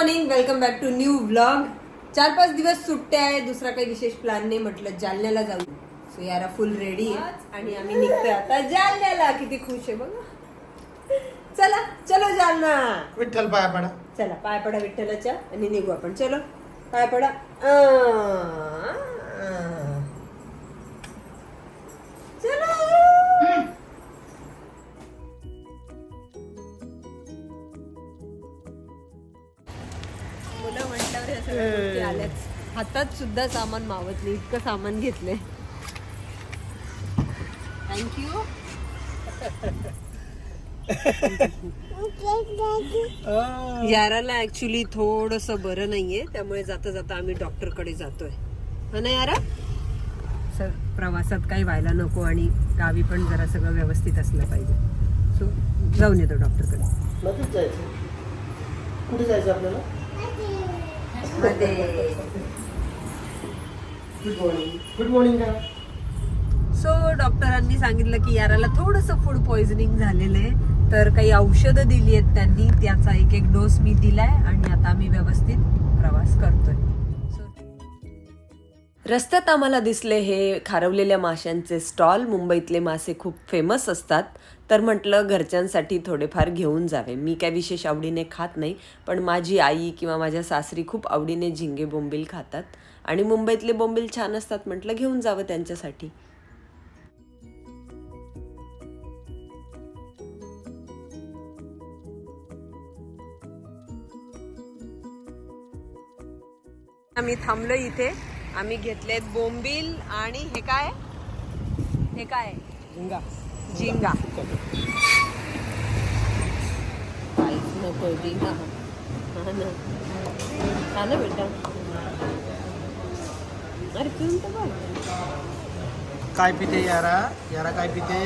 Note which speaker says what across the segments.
Speaker 1: Morning welcome back to new vlog चार पाच दिवस सुट्ट्या आहे दुसरा काही विशेष प्लॅन नाही म्हटलं जालन्याला जाऊ. सो यारा फुल रेडी आहे. आणि आम्ही निघतोय आता जालन्याला. किती खुश आहे बघा. चला चलो जालना.
Speaker 2: विठ्ठल पाया पडा.
Speaker 1: चला पाय पडा विठ्ठलाच्या आणि निघू आपण. चलो पाय पडा. चलो. हातात सुद्धा सामान मावत नाही इतकं सामान घेतलंय. थँक्यू याराला ऍक्च्युली थोडस बरं नाहीये त्यामुळे जाता जाता आम्ही डॉक्टरकडे जातोय. हा ना यारा? सर प्रवासात काही व्हायला नको आणि गावी पण जरा सगळं व्यवस्थित असलं पाहिजे. सो जाऊन येतो डॉक्टरकडे
Speaker 2: कुठे जायचं आपल्याला? गुड मॉर्निंग गुड मॉर्निंग का
Speaker 1: सो डॉक्टरांनी सांगितलं की याराला थोडंसं फूड पॉइझनिंग झालेलं आहे. तर काही औषधं दिली आहेत त्यांनी. त्याचा एक एक डोस मी दिलाय आणि आता आम्ही व्यवस्थित प्रवास करतोय. रस्त्यात आम्हाला दिसले हे खारवलेल्या माशांचे स्टॉल मुंबईतले मासे खूप फेमस असतात. तर म्हटलं घरच्यांसाठी थोडेफार घेऊन जावे. मी काय विशेष आवडीने खात नाही पण माझी आई किंवा माझ्या सासरी खूप आवडीने झिंगे बोंबील खातात. आणि मुंबईतले बोंबील छान असतात म्हटलं घेऊन जावं त्यांच्यासाठी. आम्ही थांबलो इथे. आम्ही घेतलेत बोंबील आणि हे काय? हे काय?
Speaker 2: झिंगा.
Speaker 1: झिंगा. काहीच नको झिंगा. हा ना. हा ना बेटा. अरे पिऊन तर बघ
Speaker 2: काय पिते यारा? यारा काय पिते?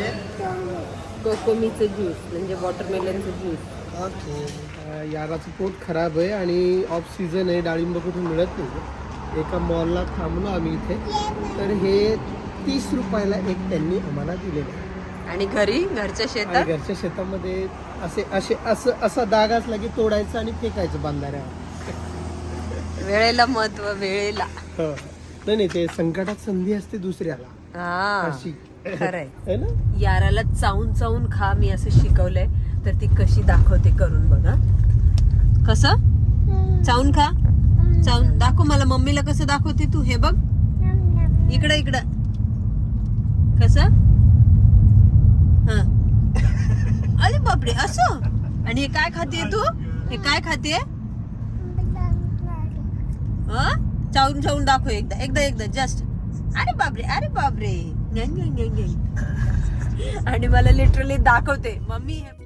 Speaker 1: कोकोमीचं ज्यूस म्हणजे वॉटरमेलनचं ज्यूस.
Speaker 2: ओके. याराचं पोट खराब आहे आणि ऑफ सीझन आहे डाळिंब कुठे मिळत नाही. एका मॉलला थांबलो आम्ही इथे. तर हे तीस रुपयाला एक त्यांनी आम्हाला दिलेलं आहे.
Speaker 1: आणि घरी घरच्या शेतात?
Speaker 2: घरच्या शेतामध्ये असे असे असं असा दाग असला की तोडायचं आणि फेकायचं बांधाऱ्यावर.
Speaker 1: वेळेला महत्त्व वेळेला.
Speaker 2: हो. नाही नाही ते संकटात संधी असते दुसऱ्याला.
Speaker 1: हा
Speaker 2: अशी.
Speaker 1: खरंय.
Speaker 2: है ना?
Speaker 1: याराला चावून चावून खा मी असं शिकवलंय. तर ती कशी दाखवते करून बघा कसं? चावून खा. चावून. दाखव मला मम्मीला कसं दाखवते तू हे बघ. इकडं इकडं. कसं? हा. अरे बापरे असं? आणि हे काय खाते तू? हे काय खाते? चावून चावून दाखव एकदा एकदा एकदा जस्ट अरे बापरे अरे बापरे. आणि मला लिटरली दाखवते. मम्मी हे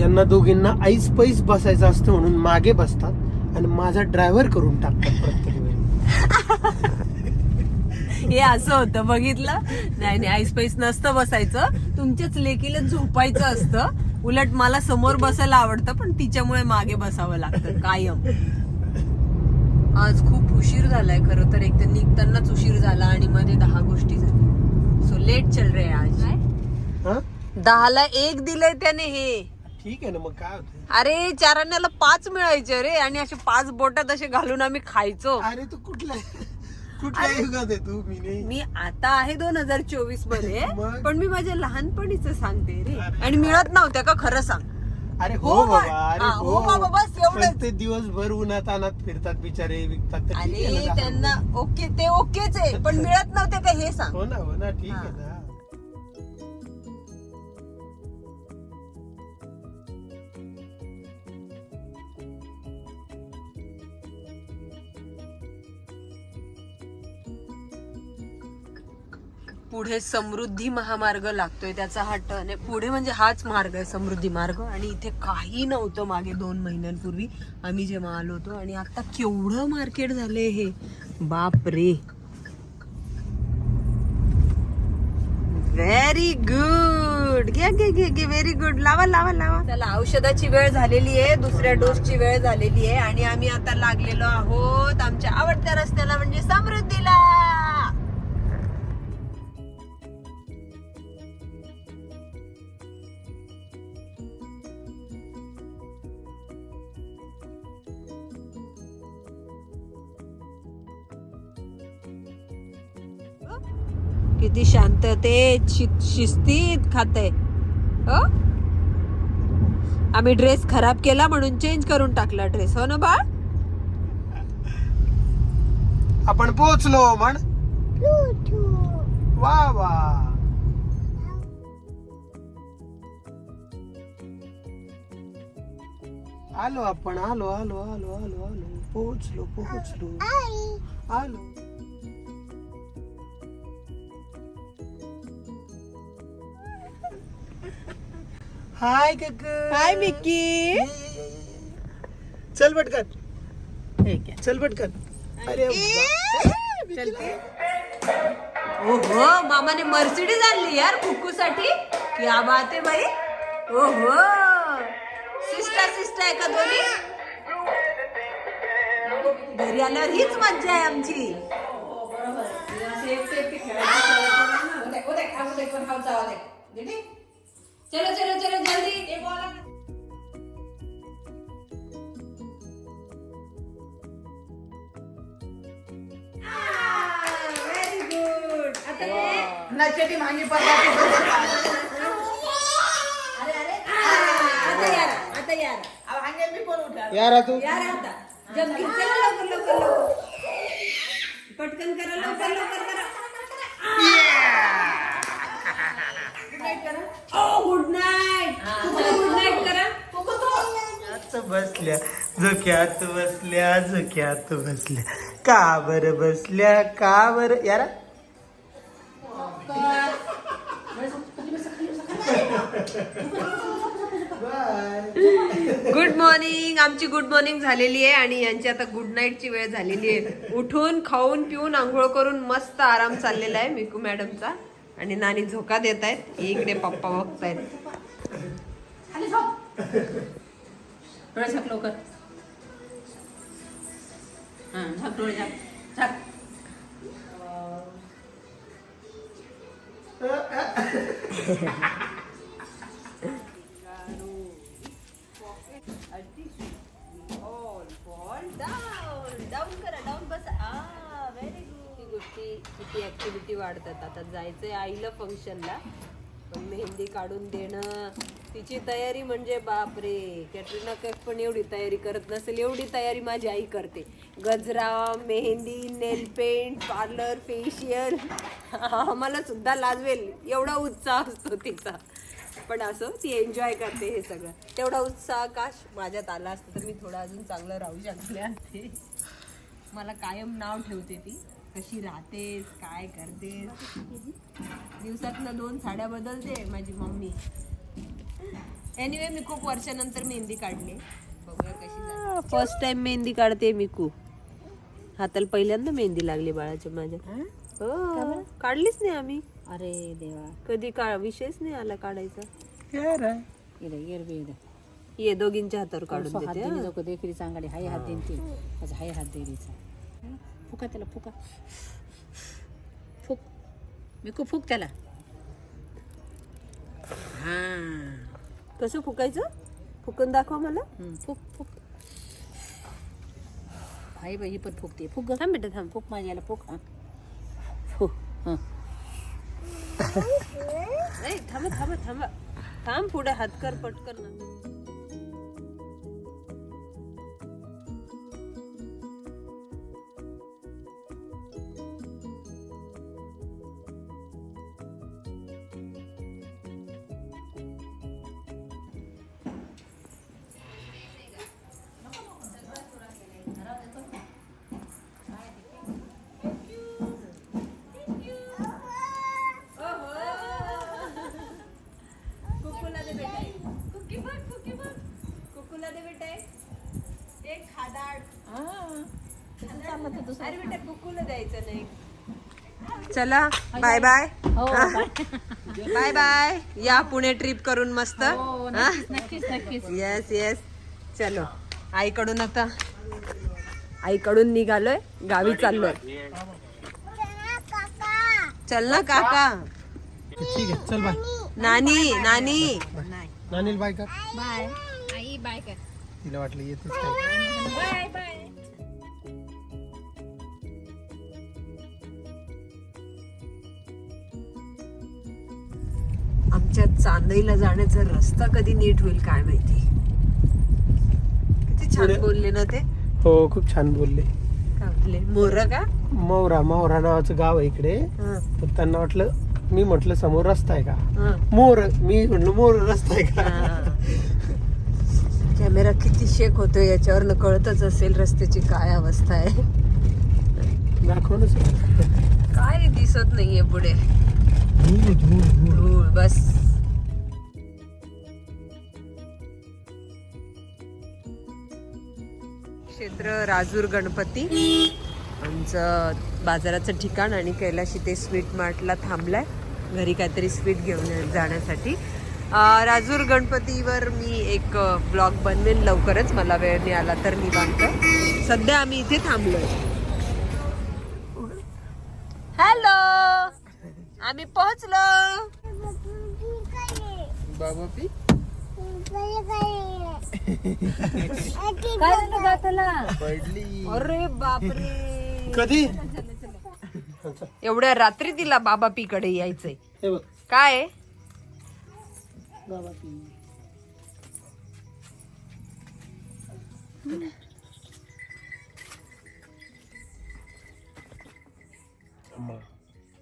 Speaker 2: यांना दोघींना आईस पैस बसायचं असतं म्हणून मागे बसतात आणि माझा ड्रायव्हर करून टाकतात प्रत्येक वेळी.
Speaker 1: हे असं होतं बघितलं? नाही नाही आईस पैस नसतं बसायचं. तुमच्याच लेकीला झोपायचं असतं. उलट मला समोर बसायला आवडतं पण तिच्यामुळे मागे बसावं लागतं कायम. आज खूप उशीर झालाय खरं तर. एक तर निघतानाच उशीर झाला आणि मध्ये दहा गोष्टी झाल्या सो लेट चल रे आज.
Speaker 2: हा?
Speaker 1: दहाला एक दिलंय त्याने हे.
Speaker 2: ठीक आहे ना मग काय
Speaker 1: अरे चाराण्याला पाच मिळायचे रे. आणि असे पाच बोटात असे घालून आम्ही खायचो.
Speaker 2: अरे तू कुठल्या कुठल्या युगात आहे तू? मी नाही.
Speaker 1: मी आता आहे दोन हजार चोवीसमध्ये
Speaker 2: मग?
Speaker 1: पण मी माझ्या लहानपणीच सांगते रे. आणि मिळत नव्हत्या का? खरं सांग.
Speaker 2: अरे
Speaker 1: हो
Speaker 2: हो
Speaker 1: बा-
Speaker 2: बाबा अरे
Speaker 1: हा,
Speaker 2: हो.
Speaker 1: हो बाबा, एवढंच.
Speaker 2: पण ते दिवसभर उन्हात अनात फिरतात बिचारे विकतात तर ठीक आहे
Speaker 1: अरे
Speaker 2: ना
Speaker 1: त्यांना ओके ते ओकेच आहे पण मिळत नव्हते का हे सांग?
Speaker 2: हो ना हो ना ठीक
Speaker 1: हा.
Speaker 2: आहे ना.
Speaker 1: पुढे समृद्धी महामार्ग लागतोय त्याचा हा टर्न आहे. पुढे म्हणजे हाच मार्ग आहे समृद्धी मार्ग. आणि इथे काही नव्हतं मागे दोन महिन्यांपूर्वी. आम्ही जेव्हा आलो होतो आणि आता केवढं मार्केट झालंय हे? बाप रे व्हेरी गुड घे घे घे घे. व्हेरी गुड लावा लावा लावा. त्याला औषधाची वेळ झालेली आहे. दुसऱ्या डोसची वेळ झालेली आहे. आणि आम्ही आता लागलेलो आहोत आमच्या आवडत्या रस्त्याला म्हणजे समृद्धीला. किती शांततेत शिस्तीत खाते हो? आम्ही ड्रेस खराब केला म्हणून चेंज करून टाकला ड्रेस हो ना बाळ?
Speaker 2: आपण पोहोचलो म्हण. वा वा. आलो आपण आलो आलो आलो आलो आलो. पोहोचलो पोहोचलो. आलो. हाय कक.
Speaker 1: हाय मिक्की
Speaker 2: चल पटकन. चल पटकन. अरे.
Speaker 1: ओहो मामाने मर्सिडीज आणली यार कुक्कू साठी क्या बात आहे बाई. ओहो. सिस्टा सिस्टा आहे का दोन्ही? घरी आल्यावर हीच मज्जा आहे आमची. चलो चलो चलो जल्दी। व्हेरी गुड आता ये. आता यार आता यार
Speaker 2: यार तू।
Speaker 1: यार आता। जमकी चला लवकर लवकर लवकर पटकन करा लवकर लवकर
Speaker 2: बसल्या झोक्यात बसल्या झोक्यात बसल्या. का बर बसल्या का बर यारा?
Speaker 1: गुड मॉर्निंग आमची गुड मॉर्निंग झालेली आहे आणि यांची आता गुड नाईटची वेळ झालेली आहे. उठून खाऊन पिऊन आंघोळ करून मस्त आराम चाललेला आहे मिकू मॅडमचा. आणि नानी झोका देत आहेत. इकडे पप्पा बघतायत.
Speaker 3: डोळे झाक लवकर. हा झाक डोळे झाक. झाक.
Speaker 1: किती ऍक्टिव्हिटी वाढतात. आता जायचंय आईला फंक्शनला पण मेहंदी काढून देणं तिची तयारी म्हणजे बापरे. कॅटरीना कैफ पण एवढी तयारी करत नसेल एवढी तयारी माझी आई करते. गजरा mehndi nail paint parlour facial आम्हाला सुद्धा लाजवेल. एवढा उत्साह असतो तिचा. पण असं ती एन्जॉय करते हे सगळं. तेवढा उत्साह काश माझ्यात आला असतं तर मी थोडं अजून चांगलं राहू शकले असते. मला कायम नाव ठेवते ती. कशी राहतेस काय करतेस? दिवसातनं दोन साड्या बदलते माझी मम्मी. एनिवे मी खूप वर्षानंतर मेहंदी काढली. बघूया कशी फर्स्ट टाइम मेहंदी काढते मिकू हाताला पहिल्यांदा मेहंदी लागली बाळाच्या माझ्या. हो? काढलीच नाही आम्ही.
Speaker 3: अरे देवा.
Speaker 1: कधी का विषयच नाही आला काढायचा. ये दोघींच्या हातावर काढून
Speaker 3: हात
Speaker 1: देते
Speaker 3: हाय हात देईन ती. माझा हाय हात देरीचा फुका त्याला फुका. फुक. मिकू फुक त्याला. हा.
Speaker 1: कसं फुकायचं? फुकून दाखवा मला.
Speaker 3: फुक फुक. हाय बाई ही पण फुकते. फुक ग.
Speaker 1: थांब बेटा थांब.
Speaker 3: फुक माझ्याला फुक. हा. फुक हा.
Speaker 1: नाही थांबा थांबा थांबा. थांब पुढे हात कर पटकन ना. दे बेटा कुकी बघ कुकी बघ. कुकुला दे बेटा एक. खादाड. अरे बेटा कुकुला द्यायचं नाही. चला बाय बाय
Speaker 3: हो
Speaker 1: बाय बाय या पुणे ट्रिप करून मस्त.
Speaker 3: हो नक्कीच नक्कीच नक्कीच.
Speaker 1: येस येस चलो. आईकडून आता आईकडून निघालोय. गावी चाललोय. चल ना काका.
Speaker 2: ठीक आहे चल बाय.
Speaker 1: नानी नानी.
Speaker 2: नानील बाय कर.
Speaker 3: बाय. आई बाय कर.
Speaker 2: तिला वाटलं येतेच काय
Speaker 3: बाय बाय.
Speaker 1: नाशिकच्या चांदईला जाण्याचा रस्ता कधी नीट होईल काय माहिती? किती छान बोलले ना ते.
Speaker 2: हो खूप छान बोलले.
Speaker 1: काय बोलले? मोर का?
Speaker 2: मौरा मौरा नावाचं गाव आहे इकडे.
Speaker 1: हं,
Speaker 2: तर त्यांना वाटलं मी म्हटलं समोर रस्ता आहे का. मोर मी म्हटलं मोर रस्ता आहे का?
Speaker 1: कॅमेरा किती शेक होतोय याच्यावर कळतच असेल रस्त्याची काय अवस्था आहे.
Speaker 2: दाखव ना सर.
Speaker 1: काय दिसत नाहीये पुढे.
Speaker 2: धूळ.
Speaker 1: बस. क्षेत्र राजूर गणपती. आमचं बाजाराचं ठिकाण आणि कैलाशी ते स्वीट मार्टला थांबलाय. घरी काहीतरी स्वीट घेऊन जाण्यासाठी. अं, राजूर गणपतीवर मी एक ब्लॉग बनवेन लवकरच. मला वेळ मिळाला तर निवांत. सध्या आम्ही इथे थांबलोय. हॅलो! आम्ही पोहोचलो.
Speaker 2: बाबा पी.
Speaker 3: काय झालं
Speaker 2: पडली.
Speaker 1: अरे बापरे.
Speaker 2: कधी?
Speaker 1: एवढ्या रात्री तिला बाबा पीकडे यायचंय.
Speaker 2: हे बघ.
Speaker 1: काय? आहे?
Speaker 2: बाबा पी.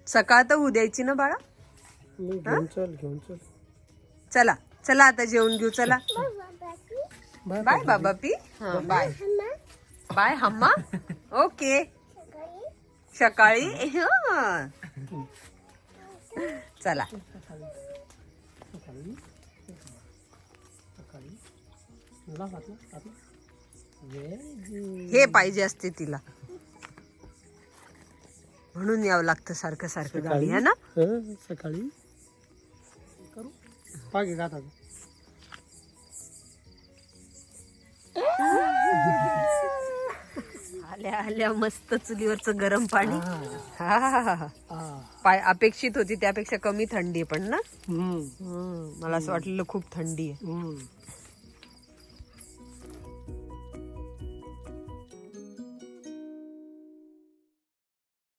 Speaker 1: सकाळ तर उद्यायची ना बाळा?
Speaker 2: मी घेऊन चल घेऊन चल.
Speaker 1: चला चला आता जेवण घेऊ चला.
Speaker 2: बाय
Speaker 1: बाय बाबा पी. हा बाय. बाय हम्मा. ओके. सकाळी? हा. चला. हे पाहिजे असते तिला. म्हणून यावं लागतं सारखं सारखं गाडी है ना?
Speaker 2: सकाळी. करू पागे
Speaker 1: आल्या आल्या मस्त चुलीवरचं गरम पाणी. हा. हा, हा, पाय अपेक्षित होती त्यापेक्षा कमी थंडी आहे पण ना?
Speaker 2: हम्म,
Speaker 1: हम्म, मला असं वाटलेलं खूप थंडी आहे.
Speaker 2: हम्म.